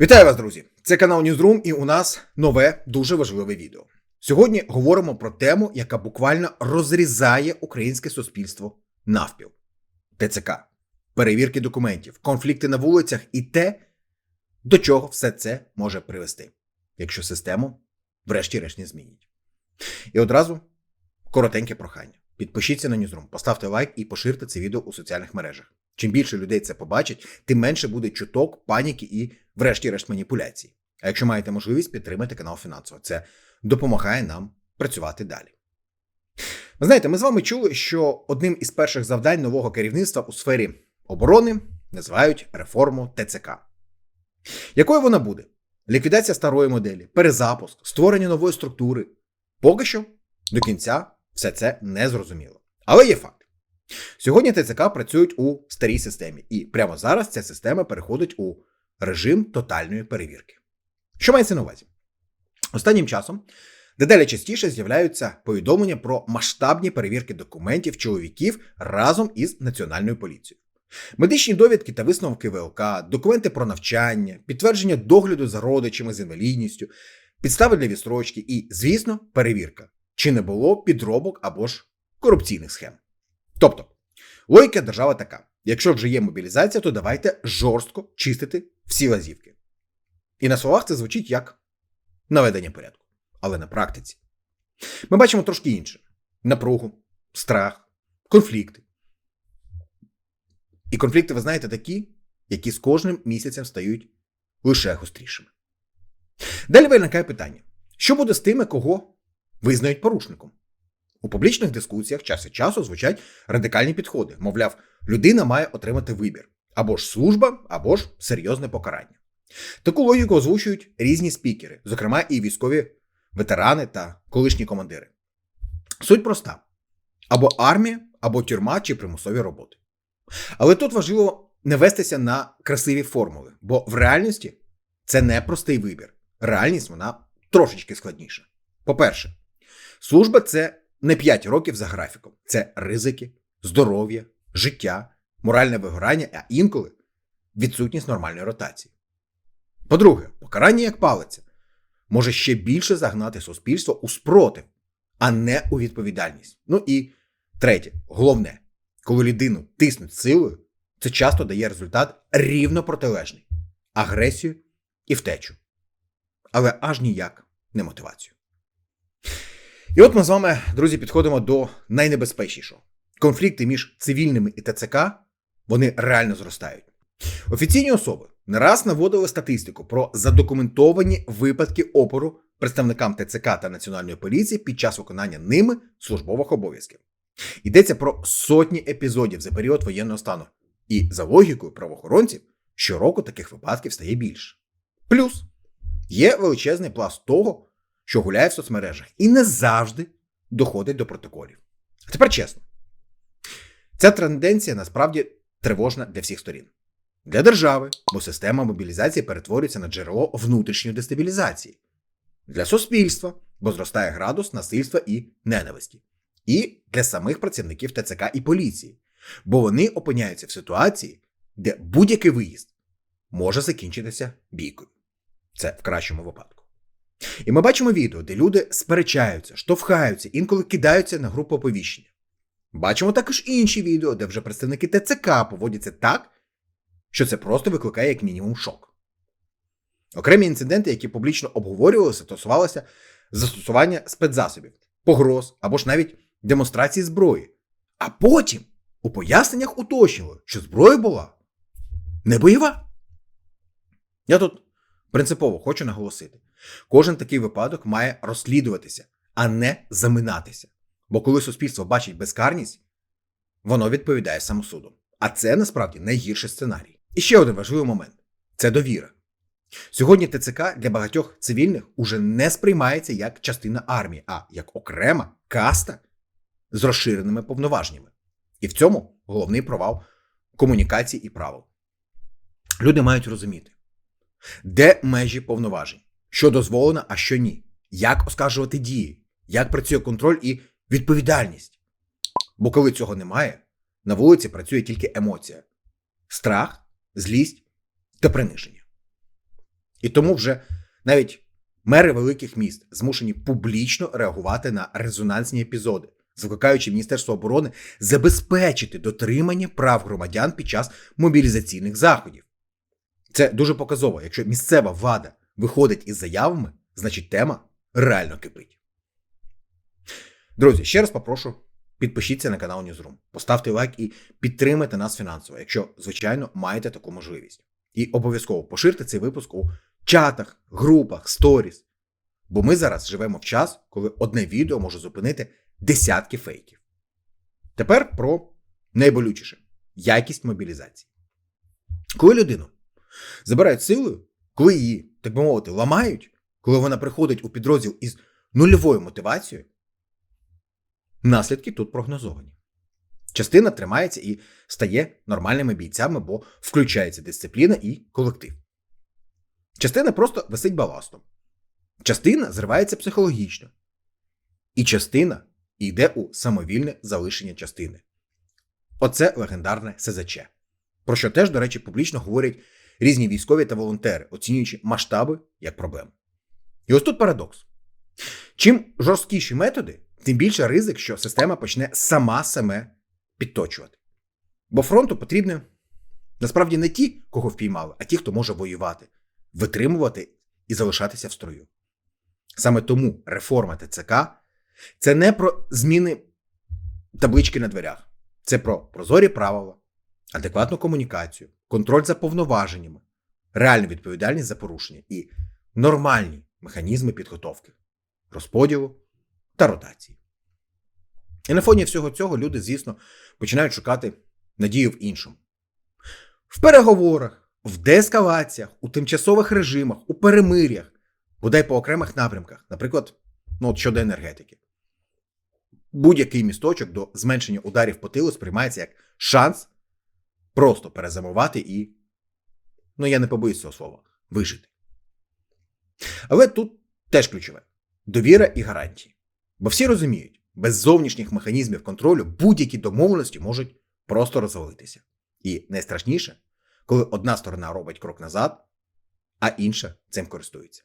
Вітаю вас, друзі! Це канал Newsroom і у нас нове дуже важливе відео. Сьогодні говоримо про тему, яка буквально розрізає українське суспільство навпіл: ТЦК, перевірки документів, конфлікти на вулицях і те, до чого все це може привести, якщо систему, врешті-решт, не змінять. І одразу коротеньке прохання. Підпишіться на Newsroom, поставте лайк і поширте це відео у соціальних мережах. Чим більше людей це побачить, тим менше буде чуток, паніки і, врешті-решт, маніпуляцій. А якщо маєте можливість, підтримайте канал фінансово. Це допомагає нам працювати далі. Ви знаєте, ми з вами чули, що одним із перших завдань нового керівництва у сфері оборони називають реформу ТЦК. Якою вона буде? Ліквідація старої моделі, перезапуск, створення нової структури. Поки що до кінця все це не зрозуміло. Але є факт. Сьогодні ТЦК працюють у старій системі, і прямо зараз ця система переходить у режим тотальної перевірки. Що мається на увазі? Останнім часом дедалі частіше з'являються повідомлення про масштабні перевірки документів чоловіків разом із Національною поліцією. Медичні довідки та висновки ВЛК, документи про навчання, підтвердження догляду за родичами з інвалідністю, підстави для відстрочки і, звісно, перевірка, чи не було підробок або ж корупційних схем. Тобто, логіка держави така: якщо вже є мобілізація, то давайте жорстко чистити всі лазівки. І на словах це звучить як наведення порядку, але на практиці. Ми бачимо трошки інше: напругу, страх, конфлікти. І конфлікти, ви знаєте, такі, які з кожним місяцем стають лише гострішими. Далі виникає питання: що буде з тими, кого визнають порушником? У публічних дискусіях час від часу звучать радикальні підходи. Мовляв, людина має отримати вибір або ж служба, або ж серйозне покарання. Таку логіку озвучують різні спікери, зокрема і військові ветерани та колишні командири. Суть проста: або армія, або тюрма чи примусові роботи. Але тут важливо не вестися на красиві формули, бо в реальності це не простий вибір. Реальність вона трошечки складніша. По-перше, служба це не 5 років за графіком. Це ризики, здоров'я, життя, моральне вигорання, а інколи відсутність нормальної ротації. По-друге, покарання як палиця може ще більше загнати суспільство у спротив, а не у відповідальність. Ну і третє, головне, коли людину тиснуть силою, це часто дає результат рівно протилежний агресію і втечу. Але аж ніяк не мотивацію. І от ми з вами, друзі, підходимо до найнебезпечнішого. Конфлікти між цивільними і ТЦК вони реально зростають. Офіційні особи не раз наводили статистику про задокументовані випадки опору представникам ТЦК та Національної поліції під час виконання ними службових обов'язків. Йдеться про сотні епізодів за період воєнного стану. І за логікою правоохоронців, щороку таких випадків стає більше. Плюс є величезний пласт того, що гуляє в соцмережах, і не завжди доходить до протоколів. А тепер чесно, ця тенденція насправді тривожна для всіх сторін. Для держави, бо система мобілізації перетворюється на джерело внутрішньої дестабілізації, для суспільства, бо зростає градус насильства і ненависті, і для самих працівників ТЦК і поліції, бо вони опиняються в ситуації, де будь-який виїзд може закінчитися бійкою. Це в кращому випадку. І ми бачимо відео, де люди сперечаються, штовхаються, інколи кидаються на групу оповіщення. Бачимо також інші відео, де вже представники ТЦК поводяться так, що це просто викликає як мінімум шок. Окремі інциденти, які публічно обговорювалися, стосувалися застосування спецзасобів, погроз або ж навіть демонстрації зброї. А потім у поясненнях уточнили, що зброя була не бойова. Я тут принципово хочу наголосити: Кожен такий випадок має розслідуватися, а не заминатися. Бо коли суспільство бачить безкарність, воно відповідає самосудом. А це насправді найгірший сценарій. І ще один важливий момент це довіра. Сьогодні ТЦК для багатьох цивільних уже не сприймається як частина армії, а як окрема каста з розширеними повноваженнями. І в цьому головний провал комунікації і правил. Люди мають розуміти, де межі повноважень що дозволено, а що ні, як оскаржувати дії, як працює контроль і відповідальність. Бо коли цього немає, на вулиці працює тільки емоція: страх, злість та приниження. І тому вже навіть мери великих міст змушені публічно реагувати на резонансні епізоди, закликаючи Міністерство оборони забезпечити дотримання прав громадян під час мобілізаційних заходів. Це дуже показово. Якщо місцева влада виходить із заявами, значить тема реально кипить. Друзі, ще раз попрошу. Підпишіться на канал Newsroom, поставте лайк і підтримайте нас фінансово, якщо, звичайно, маєте таку можливість. І обов'язково поширте цей випуск у чатах, групах, сторіс. Бо ми зараз живемо в час, коли одне відео може зупинити десятки фейків. Тепер про найболючіше якість мобілізації. Коли людину забирають силою, коли її, так би мовити, ламають, коли вона приходить у підрозділ із нульовою мотивацією, наслідки тут прогнозовані. Частина тримається і стає нормальними бійцями, бо включається дисципліна і колектив. Частина просто висить баластом. Частина зривається психологічно. І частина йде у самовільне залишення частини. Оце легендарне СЗЧ. Про що теж, до речі, публічно говорять різні військові та волонтери, оцінюючи масштаби як проблему. І ось тут парадокс. Чим жорсткіші методи, тим більше ризик, що система почне сама себе підточувати. Бо фронту потрібні насправді не ті, кого впіймали, а ті, хто може воювати, витримувати і залишатися в строю. Саме тому реформа ТЦК це не про зміни таблички на дверях, це про прозорі правила, адекватну комунікацію, контроль за повноваженнями, реальну відповідальність за порушення і нормальні механізми підготовки, розподілу та ротації. І на фоні всього цього люди, звісно, починають шукати надію в іншому. В переговорах, в деескалаціях, у тимчасових режимах, у перемир'ях, бодай по окремих напрямках, наприклад, ну от щодо енергетики. Будь-який місточок до зменшення ударів по тилу сприймається як шанс просто перезамувати і, ну я не побоюсь цього слова, вижити. Але тут теж ключове довіра і гарантії. Бо всі розуміють, без зовнішніх механізмів контролю будь-які домовленості можуть просто розвалитися. І найстрашніше, коли одна сторона робить крок назад, а інша цим користується.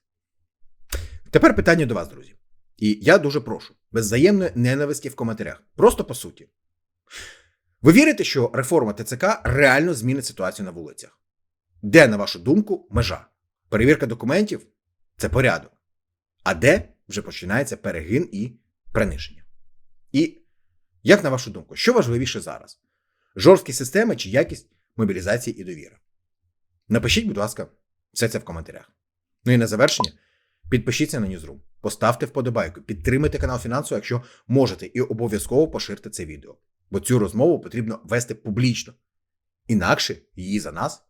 Тепер питання до вас, друзі. І я дуже прошу, без взаємної ненависті в коментарях. Просто по суті. Ви вірите, що реформа ТЦК реально змінить ситуацію на вулицях? Де, на вашу думку, межа? Перевірка документів це порядок. А де вже починається перегин і приниження? І як на вашу думку, що важливіше зараз? Жорсткі системи чи якість мобілізації і довіри? Напишіть, будь ласка, все це в коментарях. Ну і на завершення. Підпишіться на Newsroom, поставте вподобайку, підтримайте канал фінансово, якщо можете, і обов'язково поширте це відео. Бо цю розмову потрібно вести публічно. Інакше її за нас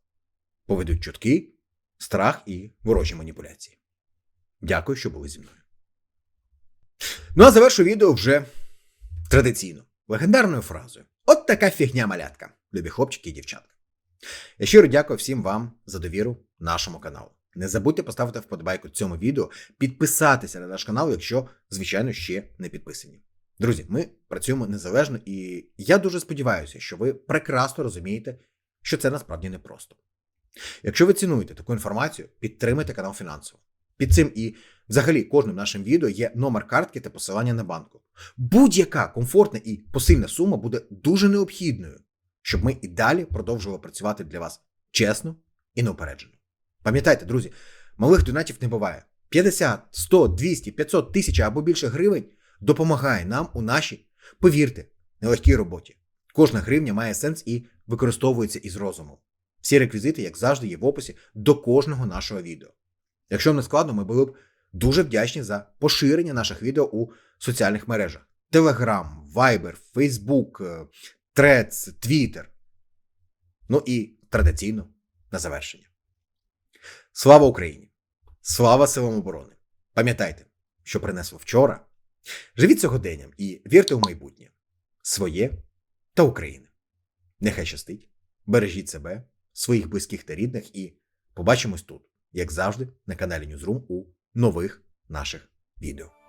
поведуть чутки, страх і ворожі маніпуляції. Дякую, що були зі мною. Ну а завершу відео вже традиційно, легендарною фразою. От така фігня малятка, любі хлопчики і дівчатка. Я щиро дякую всім вам за довіру нашому каналу. Не забудьте поставити вподобайку цьому відео, підписатися на наш канал, якщо, звичайно, ще не підписані. Друзі, ми працюємо незалежно, і я дуже сподіваюся, що ви прекрасно розумієте, що це насправді непросто. Якщо ви цінуєте таку інформацію, підтримайте канал фінансово. Під цим і взагалі кожним нашим відео є номер картки та посилання на банку. Будь-яка комфортна і посильна сума буде дуже необхідною, щоб ми і далі продовжували працювати для вас чесно і неупереджено. Пам'ятайте, друзі, малих донатів не буває. 50, 100, 200, 500 тисяч або більше гривень допомагає нам у нашій, повірте, нелегкій роботі. Кожна гривня має сенс і використовується із розумом. Всі реквізити, як завжди, є в описі до кожного нашого відео. Якщо не складно, ми були б дуже вдячні за поширення наших відео у соціальних мережах: Telegram, Viber, Facebook, Threads, Twitter. Ну і традиційно на завершення. Слава Україні! Слава силам оборони! Пам'ятайте, що принесло вчора. Живіть сьогоденням і вірте в майбутнє своє та України. Нехай щастить, бережіть себе, своїх близьких та рідних, і побачимось тут, як завжди, на каналі Newsroom у нових наших відео.